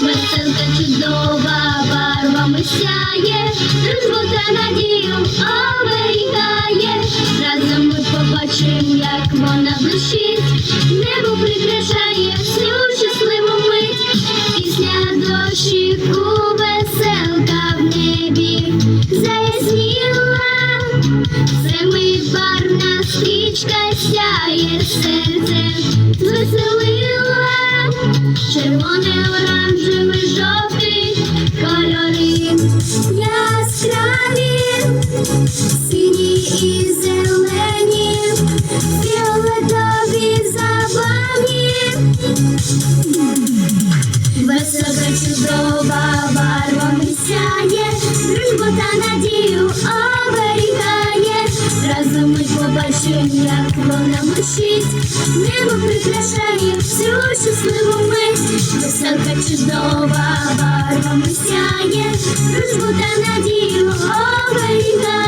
Веселка чудова барвами сяє, дружбу та надію оберігає. Разом ми побачимо, як вона блищить, небо прикрашає. Сяє серце, звеселила, червоне, оранжевий, жовтий кольори яскраві, сині і зелені, фіолетові забавні. Веселка чудова барвами сяє, побачимо, як вона блищить, небо прикрашає всю щасливу мить. Веселка чудова барвами сяє, дружбу та надію оберігає.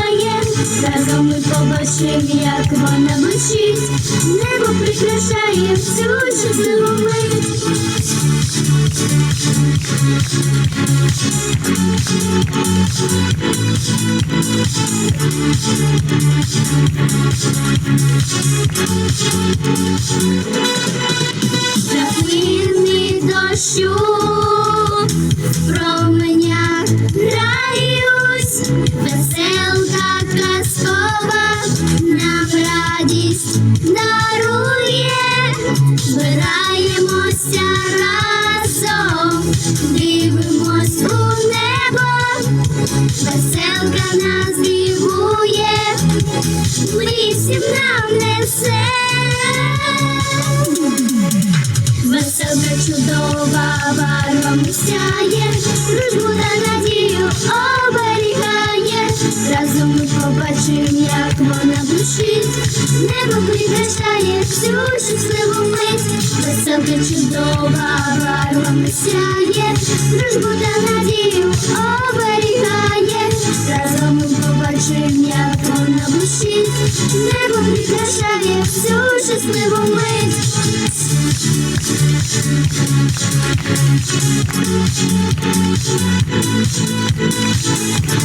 Ми побачимо, як вона блищить, небо прикрашає всю щасливу мить. Краплини дощу веселка нас дивує, лісів нам несе. Веселка чудова барвами сяє, дружбу та надію оберігає. Разом ми побачимо, як вона блищить, небо прикрашає всю щасливу мить. Веселка чудова барвами сяє, дружбу та надію оберігає. Вона небо прикрашає всю щасливу мить. Thank